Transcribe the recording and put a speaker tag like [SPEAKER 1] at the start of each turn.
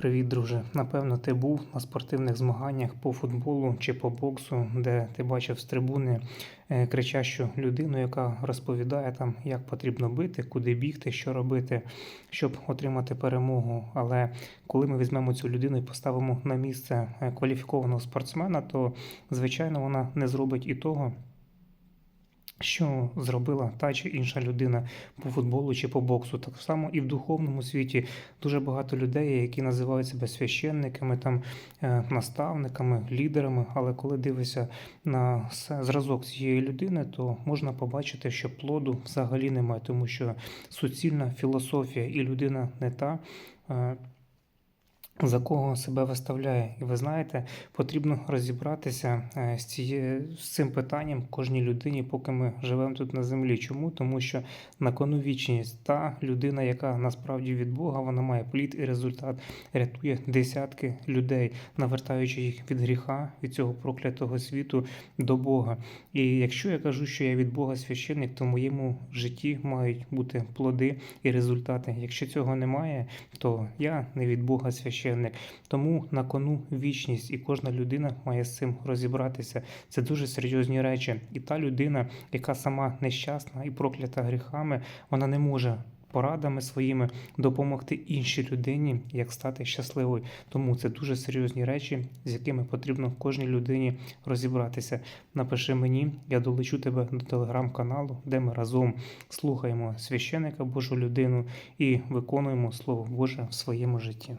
[SPEAKER 1] Привіт, друже. Напевно, ти був на спортивних змаганнях по футболу чи по боксу, де ти бачив з трибуни е, кричащу людину, яка розповідає там, як потрібно бити, куди бігти, що робити, щоб отримати перемогу. Але коли ми візьмемо цю людину і поставимо на місце е, кваліфікованого спортсмена, то звичайно вона не зробить і того. Що зробила та чи інша людина по футболу чи по боксу? Так само і в духовному світі дуже багато людей, які називають себе священниками, там е, наставниками, лідерами. Але коли дивишся на зразок цієї людини, то можна побачити, що плоду взагалі немає, тому що суцільна філософія і людина не та. За кого себе виставляє, і ви знаєте, потрібно розібратися е, з цією з цим питанням кожній людині, поки ми живемо тут на землі. Чому? Тому що на кону вічність та людина, яка насправді від Бога, вона має плід і результат, рятує десятки людей, навертаючи їх від гріха, від цього проклятого світу до Бога. І якщо я кажу, що я від Бога священник, то в моєму житті мають бути плоди і результати. Якщо цього немає, то я не від Бога священник. Тому на кону вічність, і кожна людина має з цим розібратися. Це дуже серйозні речі. І та людина, яка сама нещасна і проклята гріхами, вона не може. Порадами своїми допомогти іншій людині, як стати щасливою. Тому це дуже серйозні речі, з якими потрібно кожній людині розібратися. Напиши мені, я долечу тебе до телеграм-каналу, де ми разом слухаємо священика Божу людину і виконуємо Слово Боже в своєму житті.